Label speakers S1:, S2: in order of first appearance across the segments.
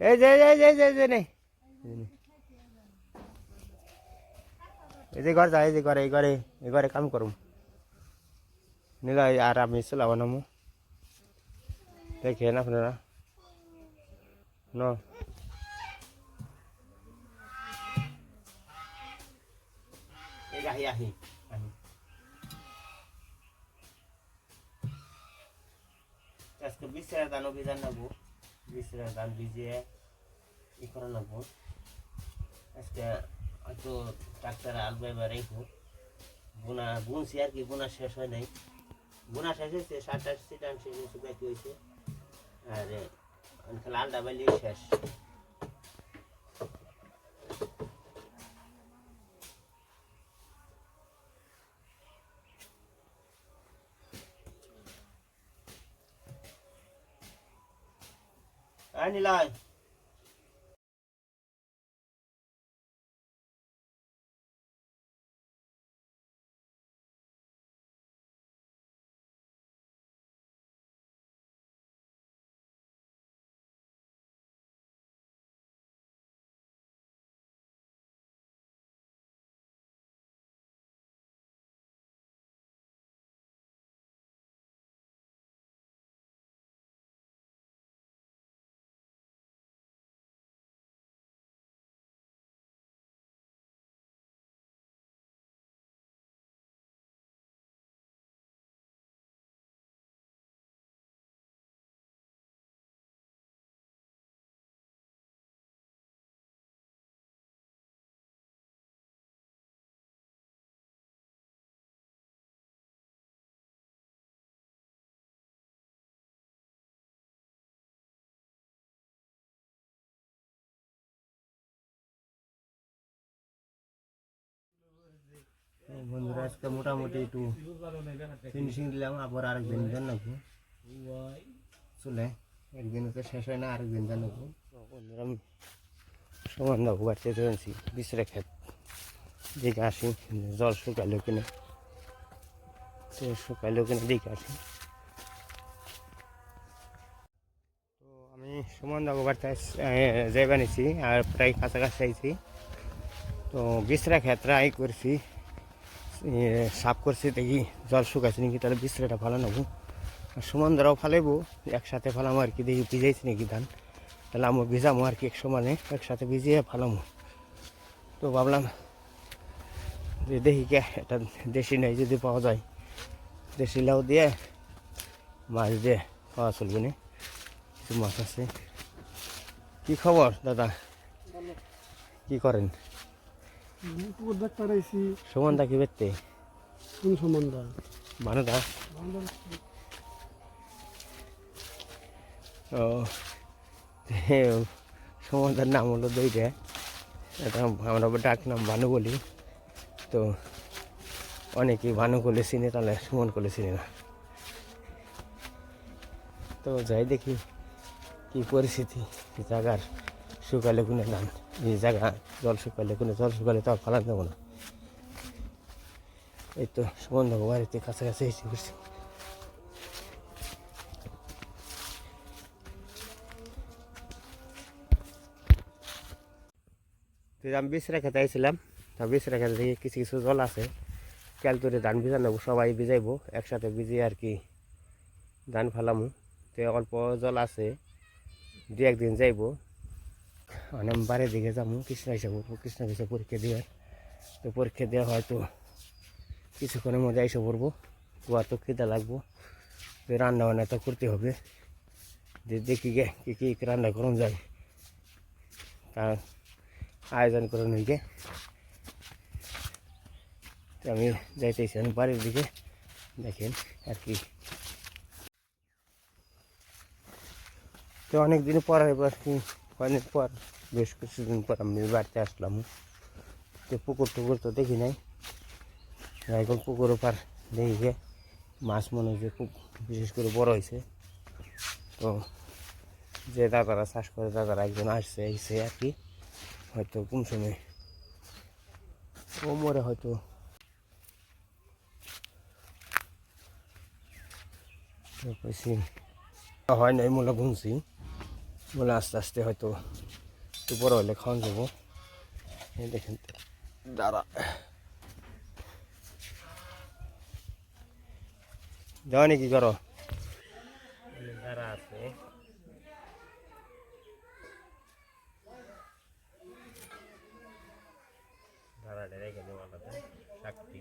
S1: এই যে এই যে এই যে নেই এই যে ঘর যা, এই যে ঘরে, এই ঘরে এই ঘরে কাম করুম। নিলা আর আমি চলাবো নামো দেখেন আপনারা। ন। আহি আহি আজকে বিশটা দানো বিধান নেব বিশটা গান ভিজিয়ে ই করে নেব আজকে হয়তো ডাক্তার আলবাই বেড়াইবো বোনা, বুনছি আর কি, বোনা শেষ হয় নাই। বোনা শেষ হয়েছে, সাতটা সিটান শেষ হয়েছে বাকি হয়েছে। আর আলটা বাইলে শেষ। life. বন্ধুরা, আজকে মোটামুটি একটু ফিনিশিং দিলাম, আবার আরেকদিন জানাব চলে, একদিন তো শেষ হয় না আরেকদিন জানাব বন্ধুরা, আমি সমান দাবো বাড়তে চলেছি বিশ্রে খেত দিকে আসি, জল শুকাইলো কিনে। তো শুকাইলো কিনে দিকে আসি। তো আমি সমান দাবো বাড়তে যাই বানিয়েছি আর প্রায় কাছাকাছি আইছি। তো বিশ্রা ক্ষেত্রে আই করছি। সাফ করছি দেখি জল শুকাইছে নাকি তাহলে বিশ্রাটা ভালো নেব। আর সুমন্দরাও ফালাইবো একসাথে ফালামো আর কি দেখি ভিজাইছি নাকি ধান। তাহলে আমি ভিজামো আর কি এক সমানে একসাথে ভিজিয়ে ফালামো। তো ভাবলাম যে দেখি কে এটা দেশি নেই যদি পাওয়া যায়। দেশি লাউ দিয়ে মাছ দিয়ে খাওয়া চলবে না। কিছু মাছ আছে। কি খবর দাদা? কি করেন? সুমনদা কি বেরতে
S2: কোন সম্বন্ধ
S1: ভানুদা ও সুমনদার নাম হলো দুইটা এটা আমরা ডাক নাম ভানু বলি। তো অনেকেই ভানু করলে চিনে তাহলে সুমন করলে চিনে না। তো যাই দেখি কি পরিস্থিতি জায়গার শুকালে গুনে ধান এই জায়গা, জল শুকালে কোনো জল শুকালে তো আর দেবো না। এই তো দেবো বাড়িতে কাছাকাছি এসে করছি আমি বিশ রেখাতে আইছিলাম। তা বিশ রেখাতে দেখি কিছু কিছু জল আছে। কেল তুলে ধান ভিজা নেব সবাই ভিজাইবো, একসাথে ভিজিয়ে আর কি ধান ফালামু। তো অল্প জল আছে দু একদিন যাইবো। আমি বাড়ির দিকে যাব, কৃষ্ণ পড়ব, কৃষ্ণ এসে পরীক্ষা দিয়ে তো পরীক্ষা দেওয়া হয়তো কিছুক্ষণের মধ্যে এসে পড়ব গোয়া তো খিদে লাগবো তো রান্না বান্না তো করতে হবে। যে দেখি গে, কী কী রান্না করুন যায় তার আয়োজন করে নিকে তো আমি যাইতেছি, আমি বাড়ির দিকে দেখেন আর কি। তো অনেক দিন পর এবার কি, অনেক পর। বেশ কিছুদিন পর আমি বাড়িতে আসলাম। তো পুকুর টুকুর তো দেখি নাই। এখন পুকুর ওপার দেখি মাছ মনে হচ্ছে খুব বিশেষ করে বড় হয়েছে। তো যে দাদারা চাষ করে, দাদারা একজন আসছে এসে আর কি। হয়তো কোন সময় ও মরে হয়তো। হয় নাই মূলা ঘুমছি বলে আস্তে আস্তে হয়তো একটু বড় হলে খাওয়ান যাব। এই দেখেন দাঁড়া। যাও নাকি করো দাঁড়া আছে দাঁড়াটা রেখে দেবো আলাদা শাকটি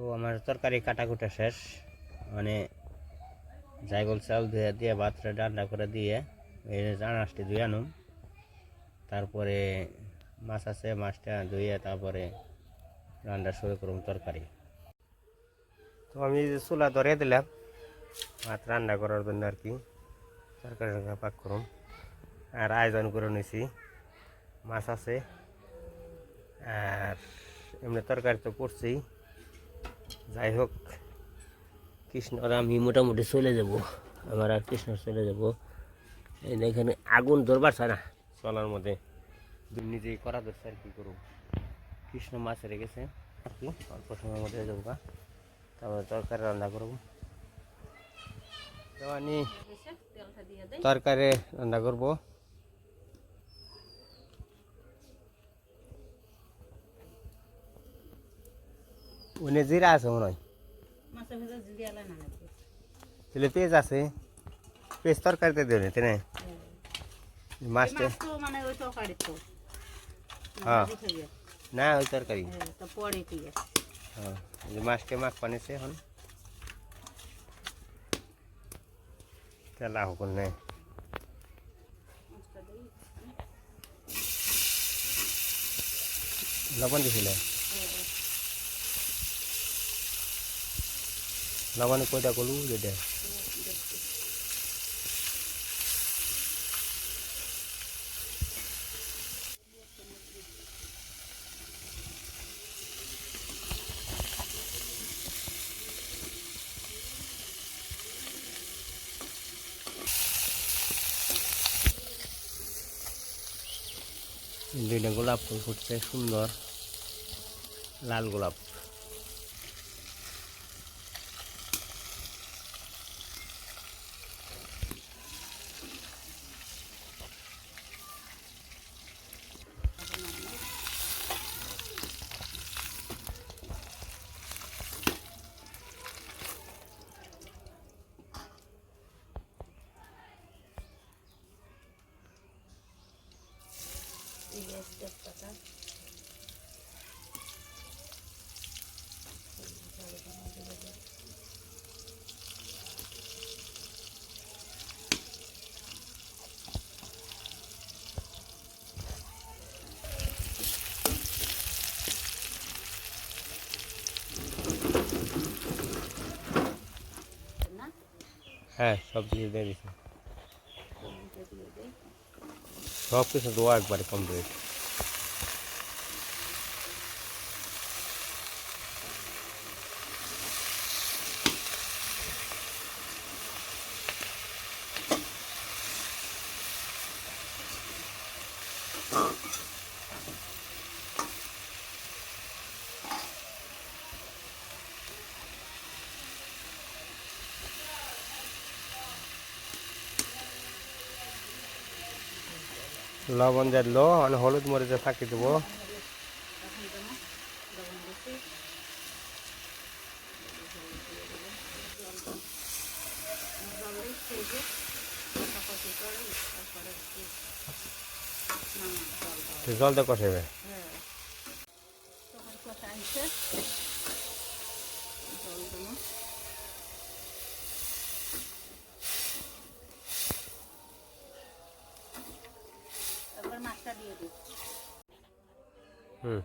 S1: তো আমার তরকারি কাটাকুটা শেষ। মানে জায়গল চাল ধুয়ে দিয়ে ভাতটা ডান্ডা করে দিয়ে, এই আনাজটি ধুয়ে আনুম। তারপরে মাছ আছে, মাছটা ধুয়ে তারপরে রান্না শুরু করুম তরকারি। তো আমি চুলা ধরে দিলাম, ভাত রান্না করার জন্য আর কি। তরকারি পাক করুম। আর আয়োজন করে নিছি। মাছ আছে। আর এমনি তরকারি তো করছি। যাই হোক কৃষ্ণর আমি মোটামুটি চলে যাব। আমার আর কৃষ্ণ চলে যাব। এই দেখেন আগুন ধরবার না চলার মধ্যে নিজেই করা ধরছে আর কি করুন কৃষ্ণ মাছ রেখেছে আর কি অল্প সময়ের মধ্যে যাব। তারপরে তরকারি রান্না করব। তো আমি তরকারি রান্না করব। উনি জিরা আছে মনে হয় তাহলে পেঁয়াজ আছে। পেঁয়াজ তরকারিতে দেবে তাই না মাছটা হ্যাঁ। না ওই তরকারি
S3: হ্যাঁ,
S1: মাছটা মাখ পানিছে এখন। তেলা হোক নাই। লবণ দিছিলে? লবণ কইটা কলু যেটা দুইটা গোলাপ ফুল ফুটছে সুন্দর। লাল গোলাপ।
S3: না
S1: হ্যাঁ সব কিছু দিয়ে দিছে সব কিছু দোয়া একবারে কমপ্লিট লবণ দিয়ে দিল মানে হলুদ মরিচে ফাঁকি দেবো। জলটা কষাবে
S3: Hmm.